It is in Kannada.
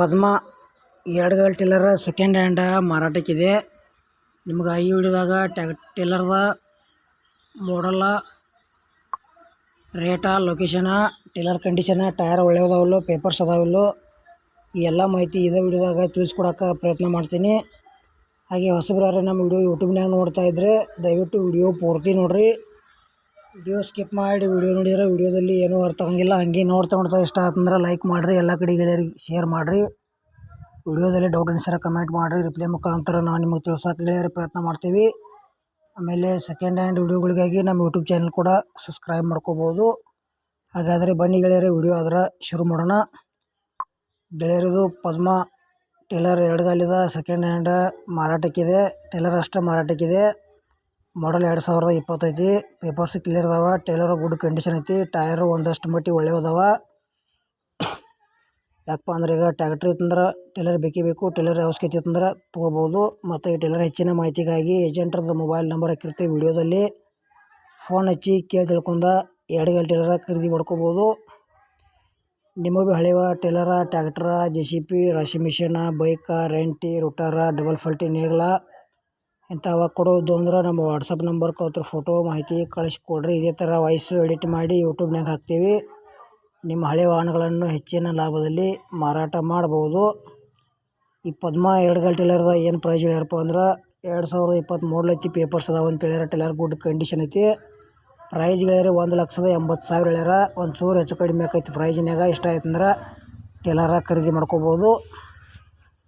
ಪದ್ಮ ಗಲ್ ಟಿಲ್ಲರ್ ಸೆಕೆಂಡ್ ಹ್ಯಾಂಡ ಮಾರಾಟಕ್ಕಿದೆ. ನಿಮ್ಗೆ ಐ ಹಿಡಿದಾಗ ಟ್ಯಾಗ್ ಟಿಲ್ಲರ್ದ ಮಾಡಲ್ಲ ರೇಟ ಲೊಕೇಶನ ಟಿಲ್ಲರ್ ಕಂಡೀಷನ ಟಯರ್ ಒಳ್ಳೆಯದಾವಲ್ಲು ಪೇಪರ್ಸ್ ಅದಾವಲ್ಲು, ಈ ಎಲ್ಲ ಮಾಹಿತಿ ಇದೇ ವಿಡಿಯೋದಾಗ ತಿಳಿಸ್ಕೊಡೋಕೆ ಪ್ರಯತ್ನ ಮಾಡ್ತೀನಿ. ಹಾಗೆ ಹೊಸಬ್ರಾರೆ ನಮ್ಮ ವಿಡಿಯೋ ಯೂಟ್ಯೂಬ್ನಾಗ ನೋಡ್ತಾ ಇದ್ದರೆ ದಯವಿಟ್ಟು ವಿಡಿಯೋ ಪೂರ್ತಿ ನೋಡಿರಿ. ವಿಡಿಯೋ ಸ್ಕಿಪ್ ಮಾಡಿ, ವಿಡಿಯೋ ನೋಡಿದ್ರೆ ವಿಡಿಯೋದಲ್ಲಿ ಏನೂ ಅರ್ಥ ಆಗಂಗಿಲ್ಲ. ಹಂಗೆ ನೋಡ್ತಾ ನೋಡ್ತಾ ಇಷ್ಟ ಆತಂದ್ರೆ ಲೈಕ್ ಮಾಡಿರಿ, ಎಲ್ಲ ಕಡೆ ಗೆಳೆಯರಿಗೆ ಶೇರ್ ಮಾಡಿರಿ. ವಿಡಿಯೋದಲ್ಲಿ ಡೌಟ್ ಅನ್ಸರ ಕಮೆಂಟ್ ಮಾಡಿರಿ. ರಿಪ್ಲೈ ಮುಖಾಂತರ ನಾವು ನಿಮಗೆ ತಿಳ್ಸೋಕೆ ಗೆಳೆಯರ ಪ್ರಯತ್ನ ಮಾಡ್ತೀವಿ. ಆಮೇಲೆ ಸೆಕೆಂಡ್ ಹ್ಯಾಂಡ್ ವಿಡಿಯೋಗಳಿಗಾಗಿ ನಮ್ಮ ಯೂಟ್ಯೂಬ್ ಚಾನಲ್ ಕೂಡ ಸಬ್ಸ್ಕ್ರೈಬ್ ಮಾಡ್ಕೋಬೋದು. ಹಾಗಾದರೆ ಬನ್ನಿ ಗೆಳೆಯರ, ವಿಡಿಯೋ ಆದ್ರೆ ಶುರು ಮಾಡೋಣ. ಗೆಳೆಯರದು ಪದ್ಮ ಟೇಲರ್ ಎರಡು ಗಾಲಿದ ಸೆಕೆಂಡ್ ಹ್ಯಾಂಡ್ ಮಾರಾಟಕ್ಕಿದೆ. ಟೇಲರ್ ಅಷ್ಟೇ ಮಾರಾಟಕ್ಕಿದೆ. ಮಾಡಲ್ ಎರಡು ಸಾವಿರದ ಇಪ್ಪತ್ತೈತಿ. ಪೇಪರ್ಸ್ ಕ್ಲಿಯರ್ ಅದಾವ. ಟೈಲರ್ ಗುಡ್ ಕಂಡೀಷನ್ ಐತಿ. ಟೈರ್ ಒಂದಷ್ಟು ಮಟ್ಟಿಗೆ ಒಳ್ಳೆಯ ಅದಾವ. ಯಾಕಪ್ಪ ಅಂದ್ರೆ ಈಗ ಟ್ಯಾಕ್ಟ್ರಿ ಇತ್ತಂದ್ರೆ ಟೈಲರ್ ಬೇಕೇ ಬೇಕು. ಟೈಲರ್ ಅವಶ್ಯಕತೆ ಇತ್ತಂದ್ರೆ ತೊಗೋಬೋದು. ಮತ್ತು ಈ ಟೈಲರ್ ಹೆಚ್ಚಿನ ಮಾಹಿತಿಗಾಗಿ ಏಜೆಂಟ್ರದ್ದು ಮೊಬೈಲ್ ನಂಬರ್ ಹಾಕಿರ್ತೀವಿ ವಿಡಿಯೋದಲ್ಲಿ. ಫೋನ್ ಹಚ್ಚಿ ಕೇಳಿ ತಿಳ್ಕೊಂಡ ಎರಡು ಟೈಲರ ಖರೀದಿ ಮಾಡ್ಕೋಬೋದು. ನಿಮಗೆ ಭೀ ಹಳೆವ trailer tractor J C B ರಾಶಿ ಮಿಷಿನ ಬೈಕ ರೆಂಟಿ ರುಟರ ಡಬಲ್ ಫಲ್ಟಿ ನೇಗ್ಲ. ಇಂಥವ ಕೊಡೋದು ಅಂದ್ರೆ ನಮ್ಮ ವಾಟ್ಸಪ್ ನಂಬರ್ ಕೊತ್ರ ಫೋಟೋ ಮಾಹಿತಿ ಕಳಿಸ್ಕೊಡ್ರಿ, ಇದೇ ಥರ ವಾಯ್ಸು ಎಡಿಟ್ ಮಾಡಿ ಯೂಟ್ಯೂಬ್ನಾಗ ಹಾಕ್ತೀವಿ. ನಿಮ್ಮ ಹಳೆ ವಾಹನಗಳನ್ನು ಹೆಚ್ಚಿನ ಲಾಭದಲ್ಲಿ ಮಾರಾಟ ಮಾಡ್ಬೋದು. ಈ ಪದ್ಮ ಎರಡು ಗಂಟೆ ಟೇಲರ್ದ ಏನು ಪ್ರೈಸ್ ಹೇಳ್ಯಾರಪ್ಪ ಅಂದ್ರೆ ಎರಡು ಸಾವಿರದ ಇಪ್ಪತ್ತ್ಮೂರು ಐತಿ ಪೇಪರ್ಸ್ ಅದಾವ ಅಂತ ಹೇಳ್ಯಾರ. ಟೇಲರ್ ಗುಡ್ ಕಂಡೀಷನ್ ಐತಿ. ಪ್ರೈಸ್ ಹೇಳ್ಯಾರ ಒಂದು ಲಕ್ಷದ ಎಂಬತ್ತು ಸಾವಿರ ಹೇಳ್ಯಾರ. ಒಂದು ಚೂರು ಹೆಚ್ಚು ಕಡಿಮೆ ಆಕೈತಿ ಪ್ರೈಜಿನಾಗ ಇಷ್ಟ ಆಯ್ತಂದ್ರೆ ಟೇಲರ ಖರೀದಿ ಮಾಡ್ಕೋಬೋದು.